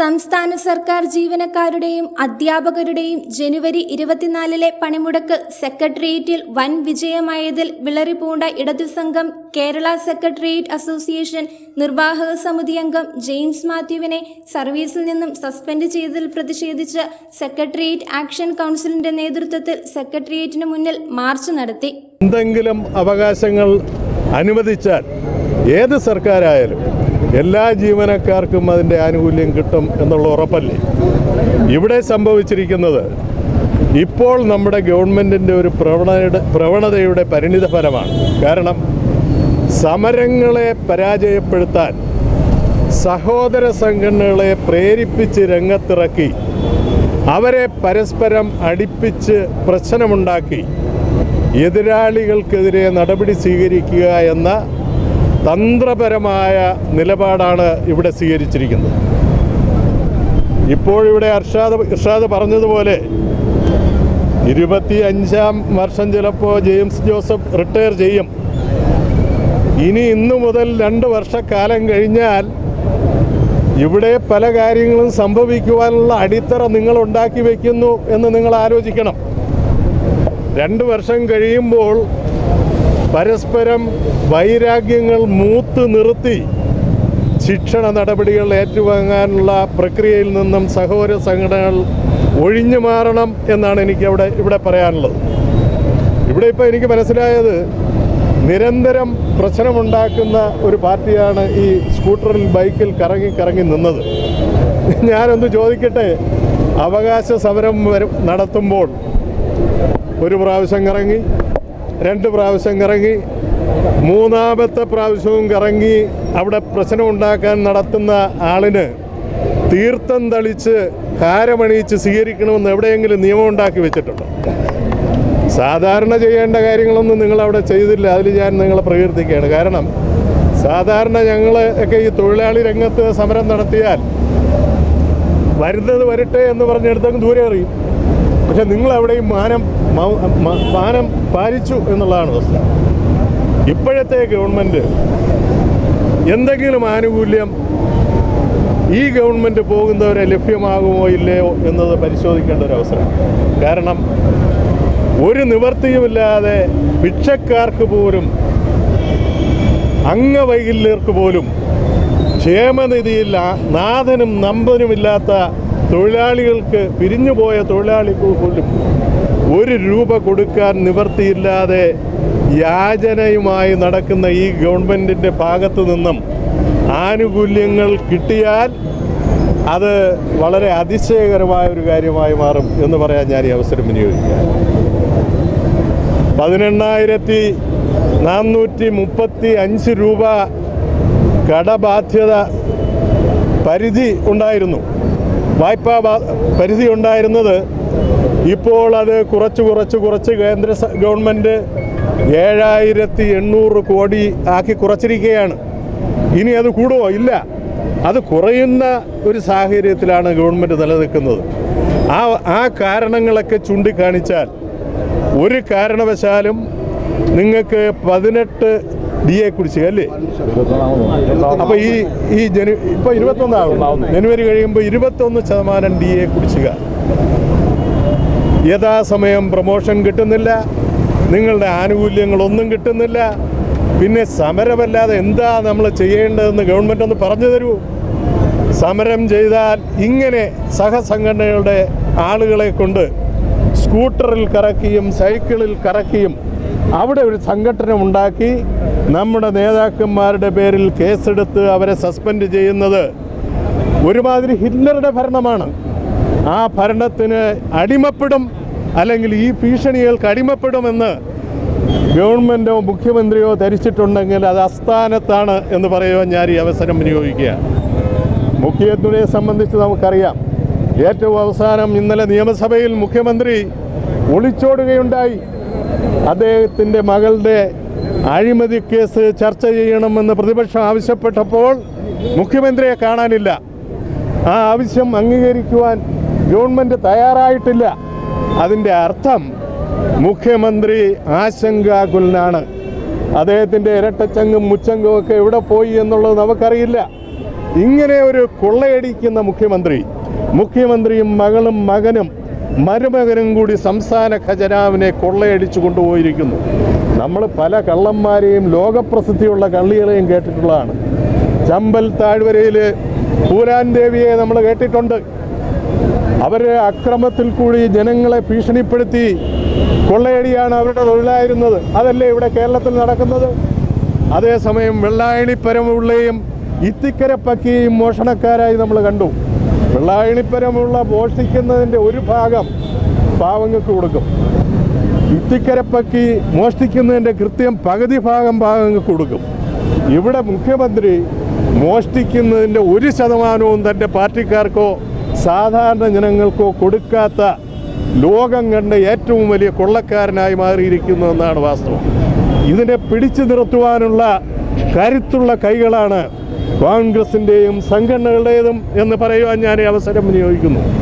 സംസ്ഥാന സർക്കാർ ജീവനക്കാരുടെയും അധ്യാപകരുടെയും ജനുവരി ഇരുപത്തിനാലിലെ പണിമുടക്ക് സെക്രട്ടേറിയറ്റിൽ വൻ വിജയമായതിൽ വിളറിപൂണ്ട ഇടതു സംഘം കേരള സെക്രട്ടേറിയറ്റ് അസോസിയേഷൻ നിർവാഹക സമിതി അംഗം ജെയിംസ് മാത്യുവിനെ സർവീസിൽ നിന്നും സസ്പെൻഡ് ചെയ്തതിൽ പ്രതിഷേധിച്ച് സെക്രട്ടേറിയറ്റ് ആക്ഷൻ കൗൺസിലിന്റെ നേതൃത്വത്തിൽ സെക്രട്ടേറിയറ്റിന് മുന്നിൽ മാർച്ച് നടത്തി. എന്തെങ്കിലും അവകാശങ്ങൾ അനുവദിച്ചാൽ ഏത് സർക്കാരായാലും എല്ലാ ജീവനക്കാർക്കും അതിന്റെ ആനുകൂല്യം കിട്ടും എന്നുള്ള ഉറപ്പല്ലേ? ഇവിടെ സംഭവിച്ചിരിക്കുന്നത് ഇപ്പോൾ നമ്മുടെ ഗവൺമെന്റിന്റെ ഒരു പ്രവണതയുടെ പ്രവണതയുടെ പരിണിത ഫലമാണ്. കാരണം സമരങ്ങളെ പരാജയപ്പെടുത്താൻ സഹോദര സംഘടനകളെ പ്രേരിപ്പിച്ച് രംഗത്തിറക്കി അവരെ പരസ്പരം അടിപ്പിച്ച് പ്രശ്നമുണ്ടാക്കി എതിരാളികൾക്കെതിരെ നടപടി സ്വീകരിക്കുക എന്ന തന്ത്രപരമായ നിലപാടാണ് ഇവിടെ സ്വീകരിച്ചിരിക്കുന്നത്. ഇപ്പോഴിവിടെ അർഷാദ് ഇർഷാദ് പറഞ്ഞതുപോലെ ഇരുപത്തി അഞ്ചാം വർഷം ചിലപ്പോൾ ജെയിംസ് ജോസഫ് റിട്ടയർ ചെയ്യും. ഇനി ഇന്നു മുതൽ രണ്ട് വർഷക്കാലം കഴിഞ്ഞാൽ ഇവിടെ പല കാര്യങ്ങളും സംഭവിക്കുവാനുള്ള അടിത്തറ നിങ്ങൾ ഉണ്ടാക്കി വയ്ക്കുന്നു എന്ന് നിങ്ങൾ ആലോചിക്കണം. രണ്ട് വർഷം കഴിയുമ്പോൾ പരസ്പരം വൈരാഗ്യങ്ങൾ മൂത്ത് നിർത്തി ശിക്ഷണ നടപടികൾ ഏറ്റുവാങ്ങാനുള്ള പ്രക്രിയയിൽ നിന്നും സഹോദര സംഘടനകൾ ഒഴിഞ്ഞു മാറണം എന്നാണ് എനിക്ക് അവിടെ ഇവിടെ പറയാനുള്ളത്. ഇവിടെ ഇപ്പോൾ എനിക്ക് മനസ്സിലായത് നിരന്തരം പ്രശ്നമുണ്ടാക്കുന്ന ഒരു പാർട്ടിയാണ് ഈ സ്കൂട്ടറിൽ ബൈക്കിൽ കറങ്ങി കറങ്ങി നിന്നത്. ഞാനൊന്ന് ചോദിക്കട്ടെ അവകാശ സമരം നടത്തുമ്പോൾ ഒരു പ്രാവശ്യം കറങ്ങി രണ്ട് പ്രാവശ്യം കറങ്ങി മൂന്നാമത്തെ പ്രാവശ്യവും കറങ്ങി അവിടെ പ്രശ്നം ഉണ്ടാക്കാൻ നടത്തുന്ന ആളിന് തീർത്ഥം തളിച്ച് കാരമണിയിച്ച് സ്വീകരിക്കണമെന്ന് എവിടെയെങ്കിലും നിയമം ഉണ്ടാക്കി വെച്ചിട്ടുണ്ടോ? സാധാരണ ചെയ്യേണ്ട കാര്യങ്ങളൊന്നും നിങ്ങൾ അവിടെ ചെയ്തില്ല. അതിൽ ഞാൻ നിങ്ങളെ പ്രകീർത്തിക്കുകയാണ്. കാരണം സാധാരണ ഞങ്ങൾ ഒക്കെ ഈ തൊഴിലാളി രംഗത്ത് സമരം നടത്തിയാൽ വരുന്നത് വരട്ടെ എന്ന് പറഞ്ഞെടുത്തങ്ങ് ദൂരെ അറിയും പക്ഷെ നിങ്ങൾ അവിടെയും മാനം മാനം പാലിച്ചു എന്നുള്ളതാണ് വസ്തുത ഇപ്പോഴത്തെ ഗവൺമെന്റ് എന്തെങ്കിലും ആനുകൂല്യം ഈ ഗവൺമെന്റ് പോകുന്നവരെ ലഭ്യമാകുമോ ഇല്ലയോ എന്നത് പരിശോധിക്കേണ്ട ഒരു അവസരം കാരണം ഒരു നിവർത്തിയുമില്ലാതെ ഭിക്ഷക്കാർക്ക് പോലും അംഗവൈകല്യർക്ക് പോലും ക്ഷേമനിധിയിൽ നാഥനും നമ്പനുമില്ലാത്ത തൊഴിലാളികൾക്ക് പിരിഞ്ഞുപോയ തൊഴിലാളികൾ പോലും ഒരു രൂപ കൊടുക്കാൻ നിവർത്തിയില്ലാതെ യാചനയുമായി നടക്കുന്ന ഈ ഗവൺമെന്റിന്റെ ഭാഗത്തു നിന്നും ആനുകൂല്യങ്ങൾ കിട്ടിയാൽ അത് വളരെ അതിശയകരമായ ഒരു കാര്യമായി മാറും എന്ന് പറയാൻ ഞാൻ ഈ അവസരം വിനിയോഗിക്കുക പതിനെണ്ണായിരത്തി നാനൂറ്റി മുപ്പത്തി അഞ്ച് രൂപ കടബാധ്യത പരിധി ഉണ്ടായിരുന്നു. വായ്പാ പരിധി ഉണ്ടായിരുന്നത് ഇപ്പോൾ അത് കുറച്ച് കുറച്ച് കുറച്ച് കേന്ദ്ര ഗവൺമെന്റ് ഏഴായിരത്തി എണ്ണൂറ് കോടി ആക്കി കുറച്ചിരിക്കുകയാണ്. ഇനി അത് കൂടുമോ? ഇല്ല. അത് കുറയുന്ന ഒരു സാഹചര്യത്തിലാണ് ഗവൺമെന്റ് നിലനിൽക്കുന്നത്. ആ ആ കാരണങ്ങളൊക്കെ ചൂണ്ടിക്കാണിച്ചാൽ ഒരു കാരണവശാലും നിങ്ങൾക്ക് പതിനെട്ട് ഡി എ കുടിശ്ശിക അല്ലേ? അപ്പൊ ഈ ഈ ജനു ഇപ്പൊ ഇരുപത്തൊന്നാകും ജനുവരി കഴിയുമ്പോൾ ഇരുപത്തൊന്ന് ശതമാനം ഡി എ കുടിശ്ശിക. യഥാസമയം പ്രൊമോഷൻ കിട്ടുന്നില്ല. നിങ്ങളുടെ ആനുകൂല്യങ്ങളൊന്നും കിട്ടുന്നില്ല. പിന്നെ സമരമല്ലാതെ എന്താ നമ്മൾ ചെയ്യേണ്ടതെന്ന് ഗവൺമെന്റ് ഒന്ന് പറഞ്ഞു തരൂ. സമരം ചെയ്താൽ ഇങ്ങനെ സഹസംഘടനകളുടെ ആളുകളെ കൊണ്ട് സ്കൂട്ടറിൽ കറക്കിയും സൈക്കിളിൽ കറക്കിയും അവിടെ ഒരു സംഘടന ഉണ്ടാക്കി നമ്മുടെ നേതാക്കന്മാരുടെ പേരിൽ കേസെടുത്ത് അവരെ സസ്പെൻഡ് ചെയ്യുന്നത് ഒരുമാതിരി ഹിറ്റ്ലറുടെ ഭരണമാണ്. ആ ഭരണത്തിന് അടിമപ്പെടും അല്ലെങ്കിൽ ഈ ഭീഷണികൾക്ക് അടിമപ്പെടുമെന്ന് ഗവൺമെന്റോ മുഖ്യമന്ത്രിയോ ധരിച്ചിട്ടുണ്ടെങ്കിൽ അത് അസ്ഥാനത്താണ് എന്ന് പറയുവാൻ ഞാൻ ഈ അവസരം വിനിയോഗിക്കുക മുഖ്യമന്ത്രിയെ സംബന്ധിച്ച് നമുക്കറിയാം. ഏറ്റവും അവസാനം ഇന്നലെ നിയമസഭയിൽ മുഖ്യമന്ത്രി ഒളിച്ചോടുകയുണ്ടായി. അദ്ദേഹത്തിന്റെ മകളുടെ അഴിമതി കേസ് ചർച്ച ചെയ്യണമെന്ന് പ്രതിപക്ഷം ആവശ്യപ്പെട്ടപ്പോൾ മുഖ്യമന്ത്രിയെ കാണാനില്ല. ആ ആവശ്യം അംഗീകരിക്കുവാൻ ഗവൺമെന്റ് തയ്യാറായിട്ടില്ല. അതിന്റെ അർത്ഥം മുഖ്യമന്ത്രി ആശങ്കാകുലനാണ്. അദ്ദേഹത്തിന്റെ ഇരട്ടച്ചങ്കും മുച്ചങ്കും ഒക്കെ എവിടെ പോയി എന്നുള്ളത് നമുക്കറിയില്ല. ഇങ്ങനെ ഒരു കൊള്ളയടിക്കുന്ന മുഖ്യമന്ത്രി മുഖ്യമന്ത്രിയും മകളും മകനും മരുമകനും കൂടി സംസ്ഥാന ഖജനാവിനെ കൊള്ളയടിച്ചു കൊണ്ടുപോയിരിക്കുന്നു. നമ്മൾ പല കള്ളന്മാരെയും ലോകപ്രസിദ്ധിയുള്ള കള്ളികളെയും കേട്ടിട്ടുള്ളതാണ്. ചമ്പൽ താഴ്വരയിൽ പൂരാൻ ദേവിയെ നമ്മൾ കേട്ടിട്ടുണ്ട്. അവർ അക്രമത്തിൽ കൂടി ജനങ്ങളെ ഭീഷണിപ്പെടുത്തി കൊള്ളയടിയാണ് അവരുടെ തൊഴിലായിരുന്നത്. അതല്ലേ ഇവിടെ കേരളത്തിൽ നടക്കുന്നത്? അതേസമയം വെള്ളായണിപ്പരമുള്ളയും ഇത്തിക്കര പക്കിയെയും മോഷണക്കാരായി നമ്മൾ കണ്ടു. വെള്ളായണിപ്പരമുള്ള മോഷ്ടിക്കുന്നതിന്റെ ഒരു ഭാഗം പാവങ്ങൾക്ക് കൊടുക്കും. ഇത്തിക്കരപ്പക്കി മോഷ്ടിക്കുന്നതിന്റെ കൃത്യം പകുതി ഭാഗം പാവങ്ങൾക്ക് കൊടുക്കും. ഇവിടെ മുഖ്യമന്ത്രി മോഷ്ടിക്കുന്നതിന്റെ ഒരു ശതമാനവും തന്റെ പാർട്ടിക്കാർക്കോ സാധാരണ ജനങ്ങൾക്കോ കൊടുക്കാത്ത ലോകം കണ്ട ഏറ്റവും വലിയ കൊള്ളക്കാരനായി മാറിയിരിക്കുന്നു എന്നാണ് വാസ്തവം. ഇതിനെ പിടിച്ചു നിർത്തുവാനുള്ള കരുത്തുള്ള കൈകളാണ് കോൺഗ്രസിന്റെയും സംഘടനകളുടേതും എന്ന് പറയുവാൻ ഞാൻ അവസരം വിനിയോഗിക്കുന്നു.